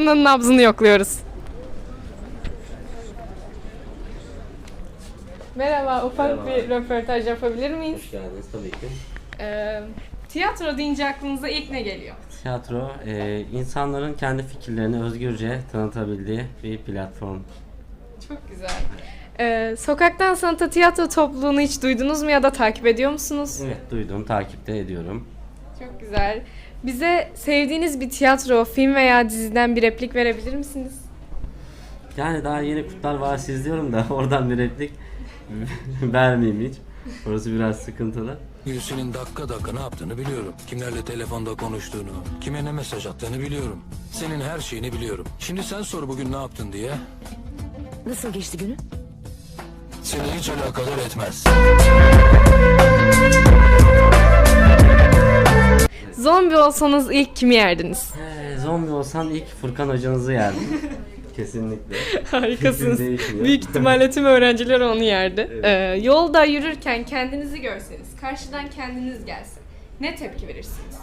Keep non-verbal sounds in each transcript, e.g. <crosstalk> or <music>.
Akyazı'nın nabzını yokluyoruz. Merhaba, ufak bir röportaj yapabilir miyiz? Hoş geldiniz tabii ki. Ee, tiyatro deyince aklınıza ilk ne geliyor? Tiyatro, e, insanların kendi fikirlerini özgürce tanıtabildiği bir platform. Çok güzel. Ee, Sokaktan Sanata Tiyatro topluluğunu hiç duydunuz mu ya da takip ediyor musunuz? Evet, duydum, takipte ediyorum. Çok güzel. Bize sevdiğiniz bir tiyatro, film veya diziden bir replik verebilir misiniz? Yani daha yeni Kurtlar Vadisi izliyorum da <laughs> oradan bir replik <laughs> vermeyeyim hiç. Orası biraz sıkıntılı. Gülsün'ün dakika dakika ne yaptığını biliyorum. Kimlerle telefonda konuştuğunu, kime ne mesaj attığını biliyorum. Senin her şeyini biliyorum. Şimdi sen sor bugün ne yaptın diye. Nasıl geçti günün? Seni hiç alakadar etmez. Zombi olsanız ilk kimi yerdiniz? Ee, zombi olsam ilk Furkan hocanızı yerdim. <laughs> Kesinlikle. Harikasınız. Fikrim değişmiyor. Büyük ihtimalle tüm öğrenciler onu yerdi. Evet. Ee, yolda yürürken kendinizi görseniz, karşıdan kendiniz gelse ne tepki verirsiniz?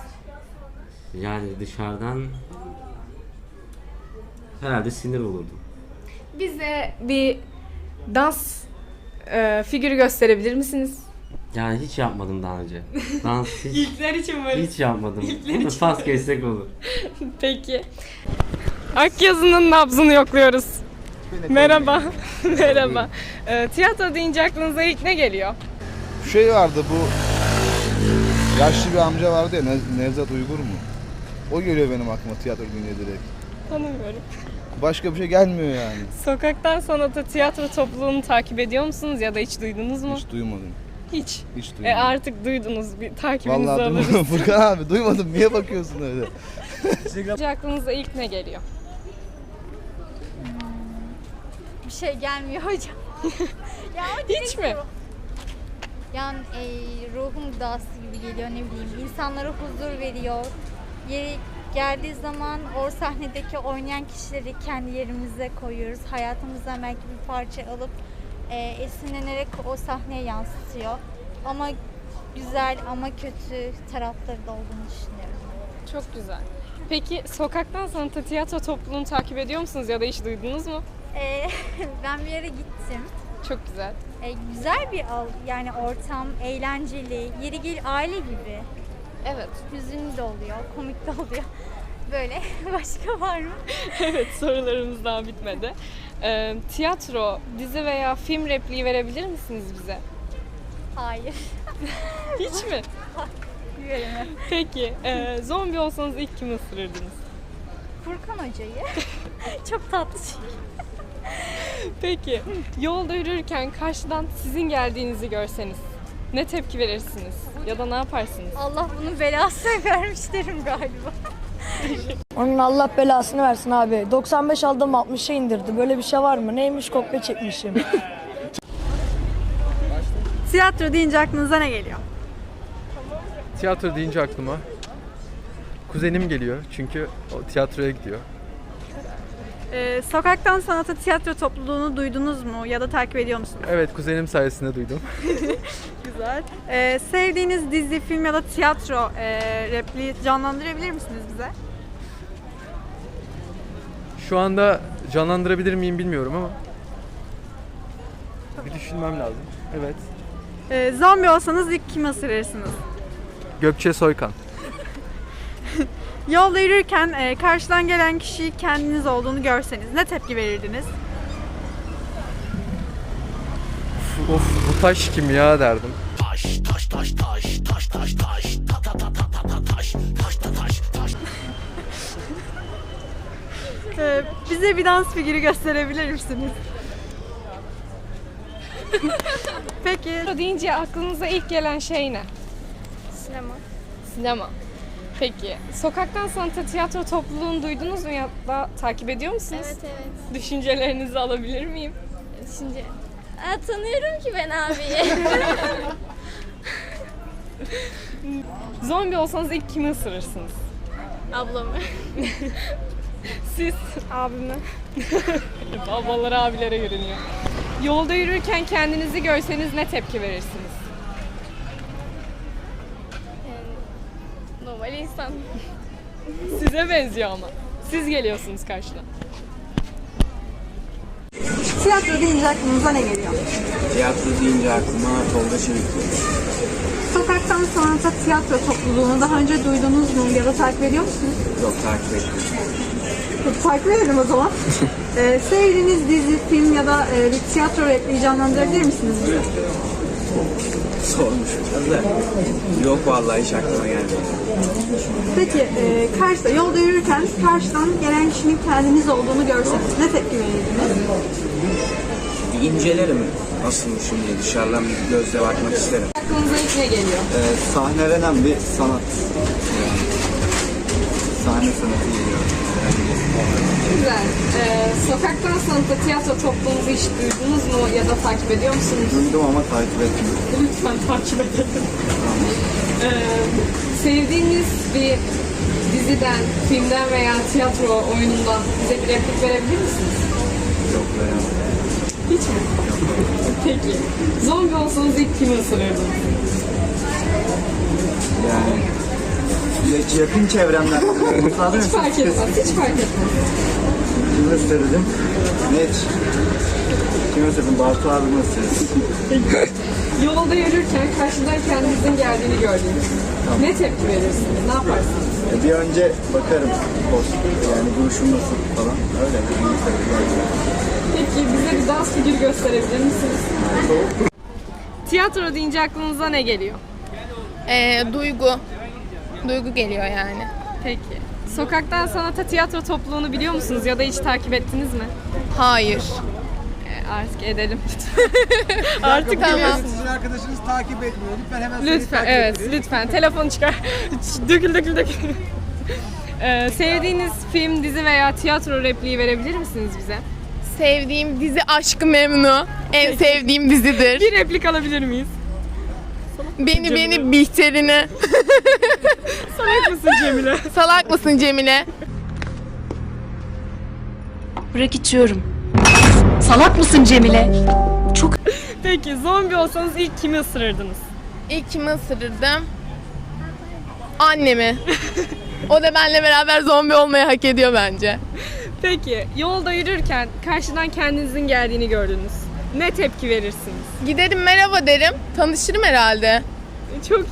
Yani dışarıdan herhalde sinir olurdum. Bize bir dans e, figürü gösterebilir misiniz? Yani hiç yapmadım daha önce. Dans <laughs> hiç, İlkler için varız. hiç yapmadım. İlkler için pas geçsek olur. <laughs> Peki. Akyazı'nın nabzını yokluyoruz. Merhaba. <laughs> Merhaba. Ee, tiyatro deyince aklınıza ilk ne geliyor? Şey vardı bu yaşlı bir amca vardı ya Ne- Nevzat Uygur mu? O geliyor benim aklıma tiyatro deyince direkt. Tanımıyorum. Başka bir şey gelmiyor yani. Sokaktan Sanata tiyatro topluluğunu takip ediyor musunuz ya da hiç duydunuz mu? Hiç duymadım. Hiç. Hiç duymadım. E artık duydunuz. Bir takibinizi Vallahi alırız. duymadım. <laughs> Furkan abi duymadım. Niye bakıyorsun öyle? Önce aklınıza ilk ne geliyor? bir şey gelmiyor hocam. <laughs> ya o direkt Hiç mi? Yani e, ruhum gıdası gibi geliyor ne bileyim. İnsanlara huzur veriyor. Yeri geldiği zaman o sahnedeki oynayan kişileri kendi yerimize koyuyoruz. Hayatımızdan belki bir parça alıp e, esinlenerek o sahneye yansıtıyor. Ama güzel ama kötü tarafları da olduğunu düşünüyorum. Çok güzel. Peki Sokaktan Sanata tiyatro topluluğunu takip ediyor musunuz ya da hiç duydunuz mu? E, <laughs> ben bir yere gittim. Çok güzel. E, güzel bir al yani ortam eğlenceli, yeri gel aile gibi. Evet. Hüzünlü de oluyor, komik de oluyor. Böyle <laughs> başka var mı? evet sorularımız daha bitmedi. Ee, tiyatro, dizi veya film repliği verebilir misiniz bize? Hayır. <laughs> Hiç mi? Veremem. Peki. e, zombi olsanız ilk kimi ısırırdınız? Furkan Hoca'yı. <laughs> Çok tatlı çünkü. Peki. Yolda yürürken karşıdan sizin geldiğinizi görseniz ne tepki verirsiniz? Ya da ne yaparsınız? Allah bunun belasını <laughs> vermiş derim galiba. Onun Allah belasını versin abi. 95 aldım 60'a indirdi. Böyle bir şey var mı? Neymiş kopya çekmişim. <laughs> Tiyatro deyince aklınıza ne geliyor? Tiyatro deyince aklıma kuzenim geliyor çünkü o tiyatroya gidiyor. Ee, Sokaktan Sanata Tiyatro topluluğunu duydunuz mu ya da takip ediyor musunuz? Evet kuzenim sayesinde duydum. <laughs> Güzel. Ee, sevdiğiniz dizi, film ya da tiyatro e, repliği canlandırabilir misiniz bize? Şu anda canlandırabilir miyim bilmiyorum ama bir düşünmem lazım. Evet. Ee, zombi olsanız ilk kimi ısırırsınız? Gökçe Soykan. <laughs> Yolda yürürken e, karşıdan gelen kişi kendiniz olduğunu görseniz ne tepki verirdiniz? Of bu taş kim ya derdim. Ee, bize bir dans figürü gösterebilir misiniz? <laughs> Peki. Tiyatro deyince aklınıza ilk gelen şey ne? Sinema. Sinema. Peki. Sokaktan Sanata tiyatro topluluğunu duydunuz mu ya da takip ediyor musunuz? Evet evet. Düşüncelerinizi alabilir miyim? Şimdi Aa, tanıyorum ki ben abiyi. Zombi olsanız ilk kimi ısırırsınız? Ablamı. <laughs> Siz? Abimi. <laughs> Babalar abilere yürünüyor. Yolda yürürken kendinizi görseniz ne tepki verirsiniz? Normal insan. <laughs> Size benziyor ama. Siz geliyorsunuz karşıdan. Tiyatro deyince aklınıza ne geliyor? Tiyatro deyince aklıma Tolga Çevik geliyor. Sokaktan sanata tiyatro topluluğunu daha önce duydunuz mu ya da takip ediyor musunuz? Yok takip etmiyorum. Peki, takip edelim o zaman. <laughs> Ee, sevdiğiniz dizi, film ya da e, bir tiyatro repliği canlandırabilir misiniz bize? Sormuş biraz da. Yok vallahi hiç aklıma gelmedi. Peki e, karşıda yolda yürürken karşıdan gelen kişinin kendiniz olduğunu görseniz ne tepki verirdiniz? Bir incelerim nasılmışım diye dışarıdan bir gözle bakmak isterim. Aklınıza ilk ne geliyor? Ee, sahnelenen bir sanat. Yani sahne sanatı geliyor. Sokaktan sanata tiyatro topluluğunuzu hiç duydunuz mu ya da takip ediyor musunuz? Duydum ama takip etmiyorum. Lütfen takip edelim. Ee, sevdiğiniz bir diziden, filmden veya tiyatro oyunundan bize bir replik verebilir misiniz? Yok veremem. Hiç mi? Peki. Zombi olsanız ilk kimi ısırırdınız? Yani ya- yakın çevremden. <laughs> Hiç fark etmez, hiç fark etmez. Kimi ısırdım? Net. Kimi ısırdım? Bartu abimi ısırdım. <laughs> Yolda yürürken karşıdan kendinizin geldiğini gördünüz. Ne tepki verirsiniz? Ne yaparsınız? E, Bir önce bakarım post yani duruşum nasıl falan öyle. Peki bize bir dans figürü gösterebilir misiniz? Tiyatro deyince aklınıza ne geliyor? Ee, duygu. Duygu geliyor yani. Peki. Sokaktan sanata tiyatro topluluğunu biliyor musunuz ya da hiç takip ettiniz mi? Hayır. Ee, artık edelim <laughs> artık Tamam. Sizin arkadaşınız takip etmiyor. Lütfen hemen Lütfen evet lütfen telefonu çıkar. dökül dökül dökül. Ee, sevdiğiniz film, dizi veya tiyatro repliği verebilir misiniz bize? Sevdiğim dizi Aşk-ı Memnu. En sevdiğim dizidir. Bir replik alabilir miyiz? Beni beni Bihter'ine. <laughs> Salak mısın Cemile? <laughs> Salak mısın Cemile? Bırak içiyorum. Salak mısın Cemile? Peki zombi olsanız ilk kimi ısırırdınız? İlk kimi ısırırdım? Annemi. O da benimle beraber zombi olmayı hak ediyor bence. Peki yolda yürürken karşıdan kendinizin geldiğini gördünüz. Ne tepki verirsiniz? Giderim merhaba derim. Tanışırım herhalde. Çok iyi.